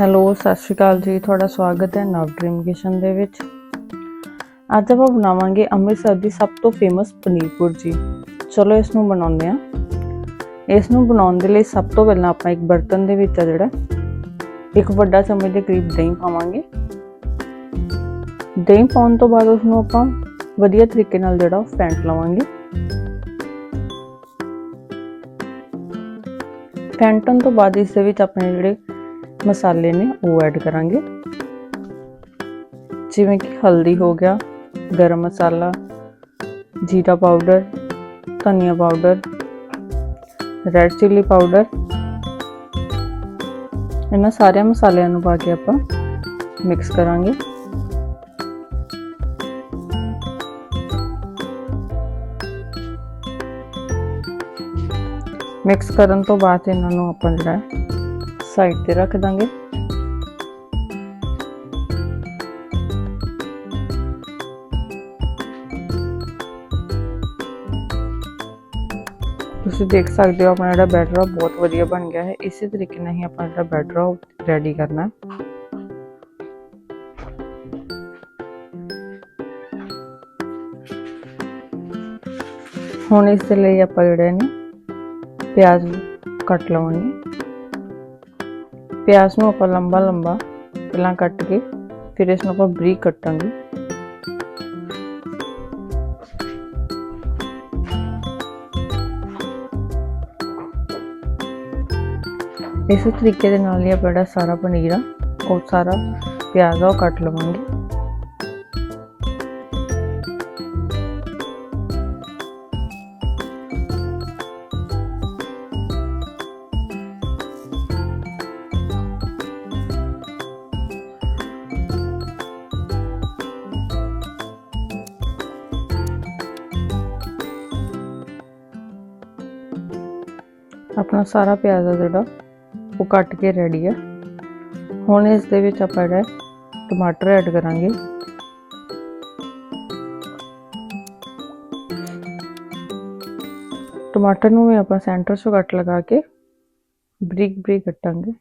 Hello, ਸਤਿ ਸ਼੍ਰੀ ਅਕਾਲ ਜੀ। ਤੁਹਾਡਾ ਸਵਾਗਤ ਹੈ ਨਵ ਡ੍ਰੀਮ ਕਿਚਨ ਦੇ ਵਿੱਚ। ਅੱਜ ਆਪਾਂ ਬਣਾਵਾਂਗੇ ਅੰਮ੍ਰਿਤਸਰ ਦੀ ਸਭ ਤੋਂ ਫੇਮਸ ਪਨੀਰ ਭੁਰਜੀ। ਚਲੋ ਇਸ ਨੂੰ ਬਣਾਉਂਦੇ ਹਾਂ। ਇਸ ਨੂੰ ਬਣਾਉਣ ਦੇ ਲਈ ਸਭ ਤੋਂ ਪਹਿਲਾਂ ਆਪਾਂ ਇੱਕ ਬਰਤਨ ਦੇ ਵਿੱਚ ਆ ਜਿਹੜਾ, ਇੱਕ ਵੱਡਾ ਚਮਚ ਦੇ ਕਰੀਬ ਦਹੀਂ ਪਾਵਾਂਗੇ। ਦਹੀਂ ਪਾਉਣ ਤੋਂ ਬਾਅਦ ਉਸ ਨੂੰ ਆਪਾਂ ਵਧੀਆ ਤਰੀਕੇ ਨਾਲ ਜਿਹੜਾ ਉਹ ਫੈਂਟ ਲਵਾਂਗੇ। ਫੈਂਟਣ ਤੋਂ ਬਾਅਦ ਇਸ ਦੇ ਵਿੱਚ ਆਪਣੇ ਜਿਹੜੇ ਮਸਾਲੇ ਨੇ ਉਹ ਐਡ ਕਰਾਂਗੇ ਜਿਵੇਂ ਕਿ ਹਲਦੀ ਹੋ ਗਿਆ ਗਰਮ ਮਸਾਲਾ ਜੀਰਾ ਪਾਊਡਰ ਧਨੀਆ ਪਾਊਡਰ ਰੈਡ ਚਿੱਲੀ ਪਾਊਡਰ ਇਹਨਾਂ ਸਾਰੇ ਮਸਾਲਿਆਂ ਨੂੰ ਪਾ ਕੇ ਆਪਾਂ ਮਿਕਸ ਕਰਾਂਗੇ ਮਿਕਸ ਕਰਨ ਤੋਂ ਬਾਅਦ ਇਹਨਾਂ ਨੂੰ ਆਪਾਂ ਜਿਹੜਾ ਸਾਈਡ ਤੇ ਰੱਖ ਦਾਂਗੇ ਤੁਸੀਂ ਦੇਖ ਸਕਦੇ ਹੋ ਆਪਣਾ ਜਿਹੜਾ ਬੈਟਰ ਆ ਬਹੁਤ ਵਧੀਆ ਬਣ ਗਿਆ ਹੈ ਇਸੇ ਤਰੀਕੇ ਨਾਲ ਹੀ ਆਪਾਂ ਜਿਹੜਾ ਬੈਟਰ ਆ ਰੈਡੀ ਕਰਨਾ ਹੈ ਹੁਣ ਇਸ ਦੇ ਲਈ ਆਪਾਂ ਜਿਹੜੇ ਨੇ ਪਿਆਜ਼ ਕੱਟ ਲਵਾਂਗੇ ਪਿਆਜ਼ ਨੂੰ ਆਪਾਂ ਲੰਬਾ ਲੰਬਾ ਪਹਿਲਾਂ ਕੱਟ ਕੇ, ਫਿਰ ਇਸ ਨੂੰ ਆਪਾਂ ਬਰੀਕ ਕੱਟਾਂਗੇ। ਇਸੇ ਤਰੀਕੇ ਦੇ ਨਾਲ ਹੀ ਆਪਾਂ ਜਿਹੜਾ ਸਾਰਾ ਪਨੀਰ ਆ, ਉਹ ਸਾਰਾ ਪਿਆਜ਼ ਆ, ਉਹ ਕੱਟ ਲਵਾਂਗੇ। ਆਪਣਾ ਸਾਰਾ ਪਿਆਜ਼ ਆ ਜਿਹੜਾ, ਉਹ ਕੱਟ ਕੇ ਰੈਡੀ ਹੈ ਹੁਣ ਇਸ ਦੇ ਵਿੱਚ ਆਪਾਂ ਜਿਹੜਾ ਟਮਾਟਰ ਐਡ ਕਰਾਂਗੇ। ਟਮਾਟਰ ਨੂੰ ਵੀ ਆਪਾਂ ਸੈਂਟਰ 'ਚੋਂ ਕੱਟ ਲਗਾ ਕੇ ਬਰੀਕ ਬਰੀਕ ਕੱਟਾਂਗੇ।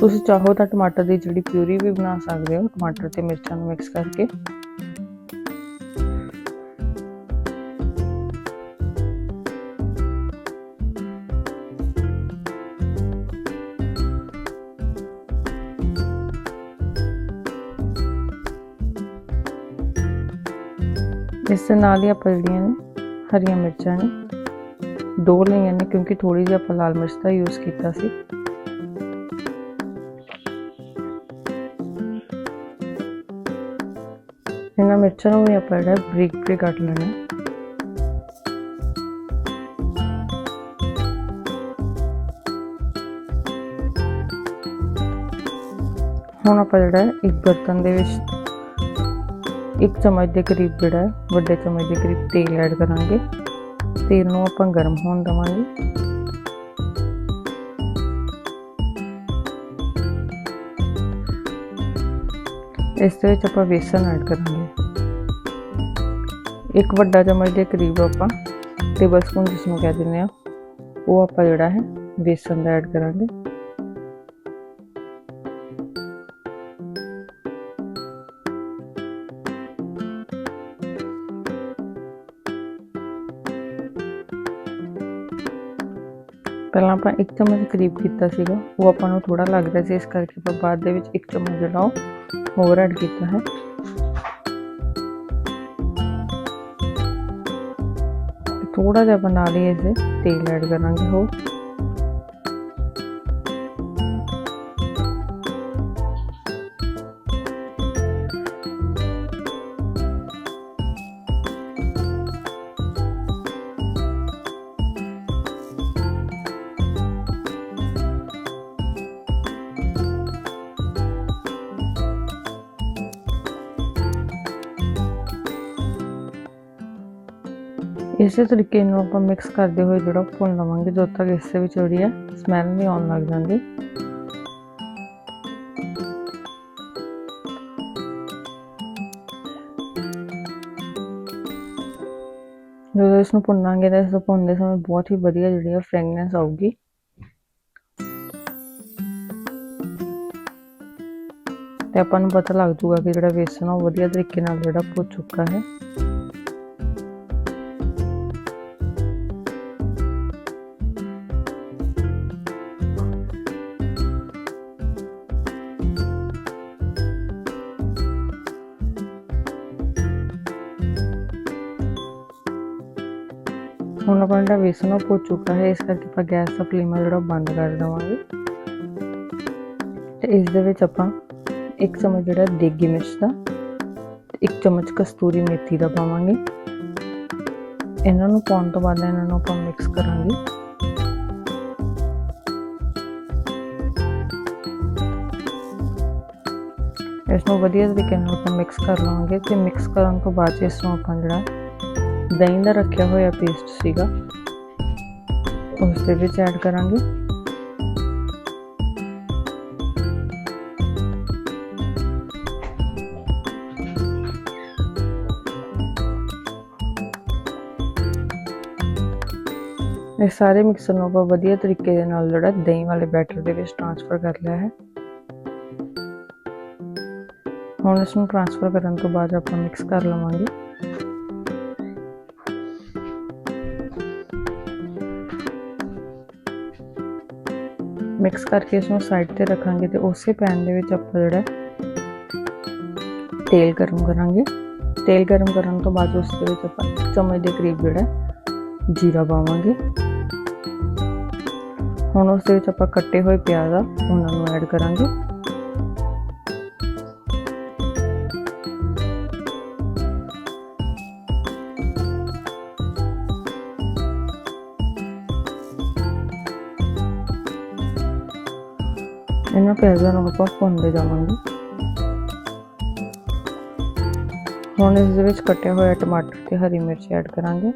ਤੁਸੀਂ ਚਾਹੋ ਤਾਂ ਟਮਾਟਰ ਦੀ ਜਿਹੜੀ ਪਿਊਰੀ ਵੀ ਬਣਾ ਸਕਦੇ ਹੋ, ਟਮਾਟਰ ਤੇ ਮਿਰਚਾਂ ਨੂੰ ਮਿਕਸ ਕਰਕੇ। ਇਸ ਦੇ ਨਾਲ ਹੀ ਆਪਾਂ ਜਿਹੜੀਆਂ ਨੇ ਹਰੀਆਂ ਮਿਰਚਾਂ ਨੇ, ਦੋ ਲਈਆਂ ਨੇ ਕਿਉਂਕਿ ਥੋੜੀ ਜਿਹੀ ਆਪਾਂ ਲਾਲ ਮਿਰਚ ਦਾ ਯੂਜ਼ ਕੀਤਾ ਸੀ। ਇਹਨਾਂ ਮਿਰਚਾਂ ਨੂੰ ਵੀ ਆਪਾਂ ਜਿਹੜਾ ਬਰੀਕ ਬਰੀਕ ਕੱਟ ਲੈਣਾ ਹੁਣ ਆਪਾਂ ਜਿਹੜਾ ਇੱਕ ਬਰਤਨ ਦੇ ਵਿੱਚ ਇੱਕ ਚਮਚ ਦੇ ਕਰੀਬ ਜਿਹੜਾ ਹੈ ਵੱਡੇ ਚਮਚ ਦੇ ਕਰੀਬ ਤੇਲ ਐਡ ਕਰਾਂਗੇ ਤੇਲ ਨੂੰ ਆਪਾਂ ਗਰਮ ਹੋਣ ਦਵਾਂਗੇ ਇਸ ਦੇ ਵਿੱਚ ਆਪਾਂ ਬੇਸਨ ਐਡ ਕਰਾਂਗੇ ਇੱਕ ਵੱਡਾ ਚਮਚ ਦੇ ਕਰੀਬ ਆਪਾਂ ਟੇਬਲ ਸਪੂਨ ਜਿਸ ਨੂੰ ਕਹਿ ਦਿੰਦੇ ਆ ਉਹ ਆਪਾਂ ਜਿਹੜਾ ਹੈ ਬੇਸਨ ਦਾ ਐਡ ਕਰਾਂਗੇ ਪਹਿਲਾਂ ਆਪਾਂ ਇੱਕ ਚਮਚ ਕਰੀਬ ਕੀਤਾ ਸੀਗਾ, ਉਹ ਆਪਾਂ ਨੂੰ ਥੋੜਾ ਲੱਗ ਰਿਹਾ ਸੀ, ਇਸ ਕਰਕੇ ਆਪਾਂ ਬਾਅਦ ਦੇ ਵਿੱਚ ਇੱਕ ਚਮਚ ਜਿਹੜਾ ਉਹ ਹੋਰ ਐਡ ਕੀਤਾ ਹੈ। ਥੋੜਾ ਜਿਹਾ ਬਣਾ ਇਸ ਦੇ ਤੇਲ ਐਡ ਕਰਾਂਗੇ ਹੋਰ। ਇਸੇ ਤਰੀਕੇ ਨੂੰ ਆਪਾਂ ਮਿਕਸ ਕਰਦੇ ਹੋਏ ਜਿਹੜਾ ਭੁੰਨ ਲਵਾਂਗੇ, ਜਦੋਂ ਤੱਕ ਇਸੇ ਵਿੱਚ ਜਿਹੜੀ ਹੈ ਸਮੈਲ ਨਹੀਂ ਆਉਣ ਲੱਗ ਜਾਂਦੀ। ਜਦੋਂ ਇਸ ਨੂੰ ਭੁੰਨਾਂਗੇ ਤਾਂ ਇਸ ਨੂੰ ਭੁੰਨਦੇ ਸਮੇਂ ਬਹੁਤ ਹੀ ਵਧੀਆ ਜਿਹੜੀ ਹੈ ਫ੍ਰੈਗਨੈਂਸ ਆਊਗੀ। ਤੇ ਆਪਾਂ ਨੂੰ ਪਤਾ ਲੱਗ ਜੂਗਾ ਕਿ ਜਿਹੜਾ ਵੇਸਣ ਉਹ ਵਧੀਆ ਤਰੀਕੇ ਨਾਲ ਜਿਹੜਾ ਭੁੱਜ ਚੁੱਕਾ ਹੈ। ਹੁਣ ਆਪਣਾ ਜਿਹੜਾ ਵੇਸਣ ਉਹ ਭੁੱਜ ਚੁੱਕਾ ਹੈ, ਇਸ ਕਰਕੇ ਆਪਾਂ ਗੈਸ ਦਾ ਫਲੇਮ ਜਿਹੜਾ ਉਹ ਬੰਦ ਕਰ ਦੇਵਾਂਗੇ। ਤੇ ਇਸ ਦੇ ਵਿੱਚ ਆਪਾਂ ਇੱਕ ਚਮਚ ਜਿਹੜਾ ਦੇਗੀ ਮਿਰਚ ਦਾ ਇੱਕ ਚਮਚ ਕਸਤੂਰੀ ਮੇਥੀ ਦਾ ਪਾਵਾਂਗੇ। ਇਹਨਾਂ ਨੂੰ ਪਾਉਣ ਤੋਂ ਬਾਅਦ ਇਹਨਾਂ ਨੂੰ ਆਪਾਂ ਮਿਕਸ ਕਰਾਂਗੇ। ਇਸ ਨੂੰ ਵਧੀਆ ਤਰੀਕੇ ਨਾਲ ਆਪਾਂ ਮਿਕਸ ਕਰ ਲਵਾਂਗੇ ਤੇ ਮਿਕਸ ਕਰਨ ਤੋਂ ਬਾਅਦ ਇਸ ਨੂੰ ਆਪਾਂ ਜਿਹੜਾ ਦਹੀਂ ਦਾ ਰੱਖਿਆ ਹੋਇਆ ਪੇਸਟ ਸੀਗਾ ਉਸ ਦੇ ਵਿੱਚ ਐਡ ਕਰਾਂਗੇ ਇਹ ਸਾਰੇ ਮਿਕਸਰ ਨੂੰ ਆਪਾਂ ਵਧੀਆ ਤਰੀਕੇ ਦੇ ਨਾਲ ਜਿਹੜਾ ਦਹੀਂ ਵਾਲੇ ਬੈਟਰ ਦੇ ਵਿੱਚ ਟ੍ਰਾਂਸਫਰ ਕਰ ਲਿਆ ਹੈ ਹੁਣ ਇਸ ਨੂੰ ਟ੍ਰਾਂਸਫਰ ਕਰਨ ਤੋਂ ਬਾਅਦ ਆਪਾਂ ਮਿਕਸ ਕਰ ਲਵਾਂਗੇ ਮਿਕਸ ਕਰਕੇ ਇਸ ਨੂੰ ਸਾਈਡ ਤੇ ਰੱਖਾਂਗੇ ਤੇ ਉਸੇ ਪੈਨ ਦੇ ਵਿੱਚ ਆਪਾਂ ਜਿਹੜਾ ਤੇਲ ਗਰਮ ਕਰਾਂਗੇ। ਤੇਲ ਗਰਮ ਕਰਨ ਤੋਂ ਬਾਅਦ ਉਸ ਦੇ ਵਿੱਚ ਆਪਾਂ ਇੱਕ ਚਮਚ ਦੇ ਕਰੀਬ ਜਿਹੜਾ ਜੀਰਾ ਪਾਵਾਂਗੇ। ਹੁਣ ਉਸ ਦੇ ਵਿੱਚ ਆਪਾਂ ਕੱਟੇ ਹੋਏ ਪਿਆਜ਼ ਆ, ਉਹਨਾਂ ਨੂੰ ਐਡ ਕਰਾਂਗੇ। ਇਹਨਾਂ ਪਿਆਜ਼ਾਂ ਨੂੰ ਆਪਾਂ ਭੁੰਨਦੇ ਜਾਵਾਂਗੇ। ਹੁਣ ਇਸ ਦੇ ਵਿੱਚ ਕੱਟਿਆ ਹੋਇਆ ਟਮਾਟਰ ਤੇ ਹਰੀ ਮਿਰਚ ਐਡ ਕਰਾਂਗੇ।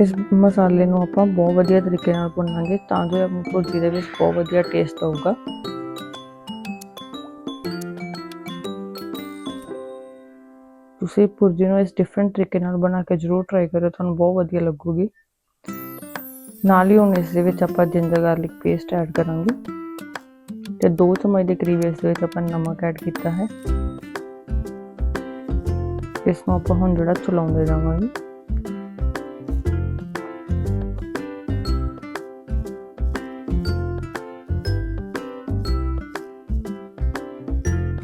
ਇਸ ਮਸਾਲੇ ਨੂੰ ਆਪਾਂ ਬਹੁਤ ਵਧੀਆ ਤਰੀਕੇ ਨਾਲ ਭੁੰਨਾਂਗੇ ਤਾਂ ਜੋ ਆਪਣੀ ਭੁਰਜੀ ਦੇ ਵਿੱਚ ਬਹੁਤ ਵਧੀਆ ਟੇਸਟ ਆਊਗਾ। ਤੁਸੀਂ ਭੁਰਜੀ ਨੂੰ ਇਸ ਡਿਫਰੈਂਟ ਤਰੀਕੇ ਨਾਲ ਬਣਾ ਕੇ ਜ਼ਰੂਰ ਟਰਾਈ ਕਰਿਓ, ਤੁਹਾਨੂੰ ਬਹੁਤ ਵਧੀਆ ਲੱਗੂਗੀ। ਨਾਲ ਹੀ ਹੁਣ ਇਸ ਦੇ ਵਿੱਚ ਆਪਾਂ ਜਿੰਜਰ ਗਾਰਲਿਕ ਪੇਸਟ ਐਡ ਕਰਾਂਗੇ। ਤੇ 2 ਚਮਚ ਦੇ ਕਰੀਬ ਇਸ ਦੇ ਵਿੱਚ ਆਪਾਂ ਨਮਕ ਐਡ ਕੀਤਾ ਹੈ। ਇਸ ਨੂੰ ਆਪਾਂ ਹੁਣ ਜਿਹੜਾ ਚਲਾਉਂਦੇ ਜਾਵਾਂਗੇ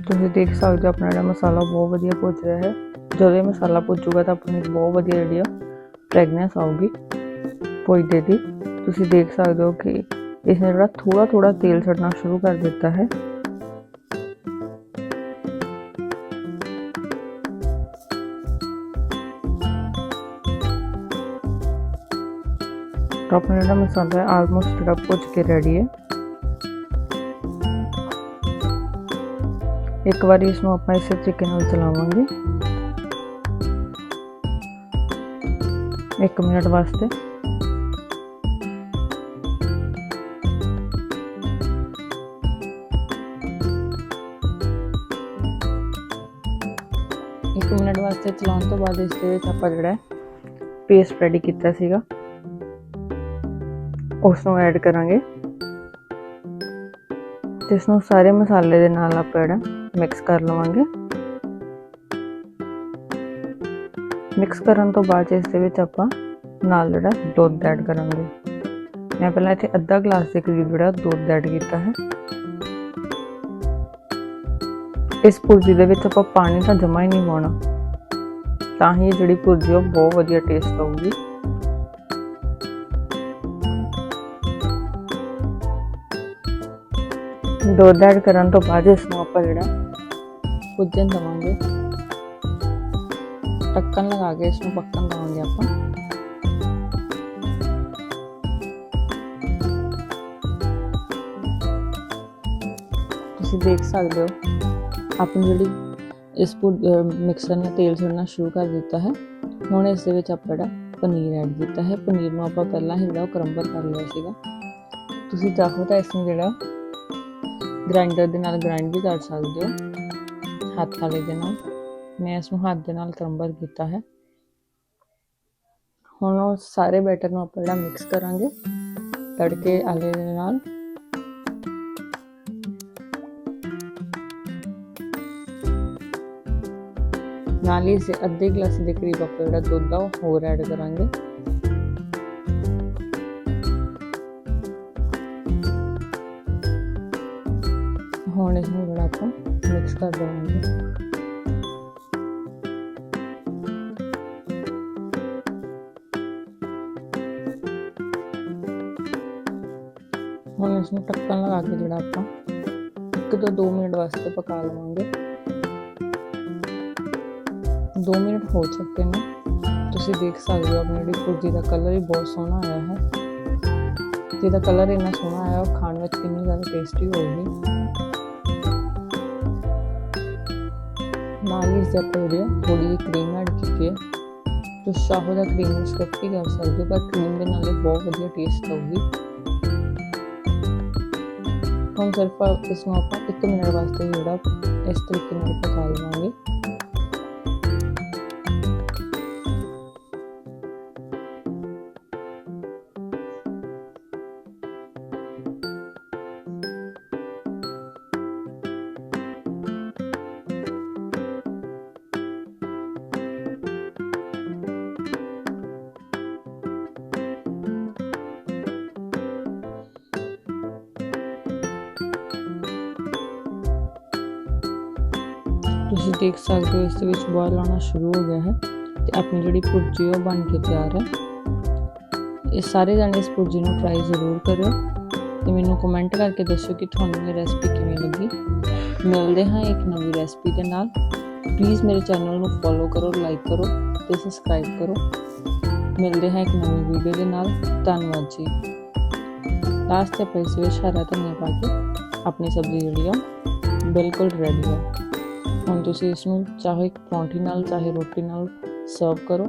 ਤੁਸੀਂ ਦੇਖ ਸਕਦੇ ਹੋ ਆਪਣਾ ਜਿਹੜਾ ਮਸਾਲਾ ਬਹੁਤ ਵਧੀਆ ਭੁੱਜ ਰਿਹਾ ਹੈ। ਜਦੋਂ ਇਹ ਮਸਾਲਾ ਭੁੱਜੂਗਾ ਤਾਂ ਆਪਣੀ ਬਹੁਤ ਵਧੀਆ ਜਿਹੜੀ ਆ ਫ੍ਰੈਗਨੈਂਸ ਆਊਗੀ। ਪੁੱਜਦੇ ਦੀ ਤੁਸੀਂ ਦੇਖ ਸਕਦੇ ਹੋ ਕਿ ਇਸ ਨੇ ਜਿਹੜਾ ਥੋੜਾ ਥੋੜਾ ਤੇਲ ਛੱਡਣਾ ਸ਼ੁਰੂ ਕਰ ਦਿੱਤਾ ਹੈ ਤਾਂ ਆਪਣਾ ਜਿਹੜਾ ਮਸਾਲਾ ਹੈ ਆਲਮੋਸਟ ਜਿਹੜਾ ਭੁੱਜ ਕੇ ਰੈਡੀ ਹੈ ਇੱਕ ਵਾਰੀ ਇਸ ਨੂੰ ਆਪਾਂ ਇਸੇ ਤਰੀਕੇ ਨਾਲ ਚਲਾਵਾਂਗੇ 1 ਮਿੰਟ ਵਾਸਤੇ ਇੱਕ ਮਿੰਟ ਵਾਸਤੇ ਚਲਾਉਣ ਤੋਂ ਬਾਅਦ ਇਸ ਦੇ ਵਿੱਚ ਆਪਾਂ ਜਿਹੜਾ ਪੇਸਟ ਰੈਡੀ ਕੀਤਾ ਸੀਗਾ ਉਸ ਨੂੰ ਐਡ ਕਰਾਂਗੇ ਤੇ ਇਸ ਨੂੰ ਸਾਰੇ ਮਸਾਲੇ ਦੇ ਨਾਲ ਆਪਾਂ ਜਿਹੜਾ ਮਿਕਸ ਕਰ ਲਵਾਂਗੇ ਮਿਕਸ ਕਰਨ ਤੋਂ ਬਾਅਦ ਇਸ ਦੇ ਵਿੱਚ ਆਪਾਂ ਨਾਲ ਜਿਹੜਾ ਦੁੱਧ ਐਡ ਕਰਾਂਗੇ ਮੈਂ ਪਹਿਲਾਂ ਇੱਥੇ ਅੱਧਾ ਗਲਾਸ ਦੇ ਕਰੀਬ ਜਿਹੜਾ ਦੁੱਧ ਐਡ ਕੀਤਾ ਹੈ ਇਸ ਭੁਰਜੀ ਦੇ ਵਿੱਚ ਆਪਾਂ ਪਾਣੀ ਤਾਂ ਜਮਾ ਹੀ ਨਹੀਂ ਪਾਉਣਾ ਤਾਂ ਹੀ ਜਿਹੜੀ ਭੁਰਜੀ ਉਹ ਬਹੁਤ ਵਧੀਆ ਟੇਸਟ ਆਊਗੀ ਦੁੱਧ ਐਡ ਕਰਨ ਤੋਂ ਬਾਅਦ ਇਸ ਨੂੰ ਆਪਾਂ ਜਿਹੜਾ ਭੁੱਜਣ ਦਵਾਂਗੇ ਟੱਕਣ ਲਗਾ ਕੇ ਇਸ ਨੂੰ ਪੱਕਣ ਦਵਾਂਗੇ ਆਪਾਂ ਤੁਸੀਂ ਦੇਖ ਸਕਦੇ ਹੋ ਆਪਣੀ ਜਿਹੜੀ ਇਸ ਮਿਕਸਰ ਨੇ ਤੇਲ ਛੱਡਣਾ ਸ਼ੁਰੂ ਕਰ ਦਿੱਤਾ ਹੈ। ਹੁਣ ਇਸ ਦੇ ਵਿੱਚ ਆਪਾਂ ਜਿਹੜਾ ਪਨੀਰ ਐਡ ਕੀਤਾ ਹੈ। ਪਨੀਰ ਨੂੰ ਆਪਾਂ ਪਹਿਲਾਂ ਹੀ ਜਿਹੜਾ ਉਹ ਕਰੰਬਲ ਕਰ ਲਿਆ ਸੀਗਾ। ਤੁਸੀਂ ਚਾਹੋ ਤਾਂ ਇਸ ਨੂੰ ਜਿਹੜਾ ਗ੍ਰਾਈਂਡਰ ਦੇ ਨਾਲ ਗ੍ਰਾਈਂਡ ਵੀ ਕਰ ਸਕਦੇ ਹੋ। ਹੱਥ ਵਾਲੇ ਦੇ ਨਾਲ। ਮੈਂ ਇਸ ਨੂੰ ਹੱਥ ਦੇ ਨਾਲ ਕਰੰਬਲ ਕੀਤਾ ਹੈ। ਹੁਣ ਉਹ ਸਾਰੇ ਬੈਟਰ ਨੂੰ ਆਪਾਂ ਜਿਹੜਾ ਮਿਕਸ ਕਰਾਂਗੇ। ਤੜਕੇ ਆਲੇ ਦੇ ਨਾਲ। ਨਾਲ ਹੀ ਇਸੇ ਅੱਧੇ ਗਲਾਸ ਦੇ ਕਰੀਬ ਆਪਾਂ ਜਿਹੜਾ ਦੁੱਧ ਆ ਉਹ ਹੋਰ ਐਡ ਕਰਾਂਗੇ ਹੁਣ ਇਸ ਨੂੰ ਜਿਹੜਾ ਆਪਾਂ ਮਿਕਸ ਕਰ ਦੇਵਾਂਗੇ ਹੁਣ ਇਸ ਨੂੰ ਢੱਕਣ ਲਗਾ ਕੇ ਜਿਹੜਾ ਆਪਾਂ ਇੱਕ ਤੋਂ 2 ਮਿੰਟ ਵਾਸਤੇ ਪਕਾ ਲਵਾਂਗੇ 2 ਮਿੰਟ ਹੋ ਚੁੱਕੇ ਨੇ ਤੁਸੀਂ ਦੇਖ ਸਕਦੇ ਹੋ ਆਪਣੀ ਜਿਹੜੀ ਪੁਰਜੀ ਦਾ ਕਲਰ ਵੀ ਬਹੁਤ ਸੋਹਣਾ ਆਇਆ ਹੈ ਜਿਹਦਾ ਕਲਰ ਇੰਨਾ ਸੋਹਣਾ ਆਇਆ ਉਹ ਖਾਣ ਵਿੱਚ ਕਿੰਨੀ ਜ਼ਿਆਦਾ ਟੇਸਟੀ ਹੋਊਗੀ ਨਾਲ ਹੀ ਇਸ ਦੇ ਆਪਾਂ ਜਿਹੜੇ ਥੋੜੀ ਜਿਹੀ ਕਰੀਮ ਐਡ ਕੀਤੀ ਹੈ ਤੁਸੀਂ ਚਾਹੋ ਤਾਂ ਕਰੀਮ ਨੂੰ ਸਕਿਪ ਵੀ ਕਰ ਸਕਦੇ ਹੋ ਪਰ ਕਰੀਮ ਦੇ ਨਾਲ ਇਹ ਬਹੁਤ ਵਧੀਆ ਟੇਸਟ ਆਊਗੀ ਹੁਣ ਸਿਰਫ ਇਸ ਨੂੰ ਆਪਾਂ 1 ਮਿੰਟ ਵਾਸਤੇ ਜਿਹੜਾ ਇਸ ਤਰੀਕੇ ਨਾਲ ਪਕਾ ਲਵਾਂਗੇ ਤੁਸੀਂ ਦੇਖ ਸਕਦੇ ਹੋ, ਇਸ ਦੇ ਵਿੱਚ ਬੋਇਲ ਆਉਣਾ ਸ਼ੁਰੂ ਹੋ ਗਿਆ ਹੈ ਤੇ ਆਪਣੀ ਜਿਹੜੀ ਭੁਰਜੀ ਉਹ ਬਣ ਕੇ ਤਿਆਰ ਹੈ। ਇਹ ਸਾਰੇ ਜਾਣੇ ਇਸ ਭੁਰਜੀ ਨੂੰ ਟਰਾਈ ਜ਼ਰੂਰ ਕਰਿਓ ਤੇ ਮੈਨੂੰ ਕਮੈਂਟ ਕਰਕੇ ਦੱਸੋ ਕਿ ਤੁਹਾਨੂੰ ਇਹ ਰੈਸਪੀ ਕਿਵੇਂ ਲੱਗੀ। ਮਿਲਦੇ ਹਾਂ ਇੱਕ ਨਵੀਂ ਰੈਸਪੀ ਦੇ ਨਾਲ। ਪਲੀਜ਼ ਮੇਰੇ ਚੈਨਲ ਨੂੰ ਫੋਲੋ ਕਰੋ ਲਾਈਕ ਕਰੋ ਤੇ ਸਬਸਕ੍ਰਾਈਬ ਕਰੋ। ਮਿਲਦੇ ਹਾਂ ਇੱਕ ਨਵੀਂ ਵੀਡੀਓ ਦੇ ਨਾਲ। ਧੰਨਵਾਦ ਜੀ। ਲਾਸਟ ਤੇ ਆਪਾਂ ਇਸ ਵਿੱਚ ਹਰਾ ਧਨੀਆ ਪਾ ਕੇ ਆਪਣੀ ਸਬਜ਼ੀ ਜਿਹੜੀ ਆ, ਬਿਲਕੁਲ ਰੈਡੀ ਹੈ ਹੁਣ ਤੁਸੀਂ ਇਸ ਨੂੰ ਚਾਹੇ ਪਰੌਂਠੀ ਨਾਲ ਚਾਹੇ ਰੋਟੀ ਨਾਲ ਸਰਵ ਕਰੋ।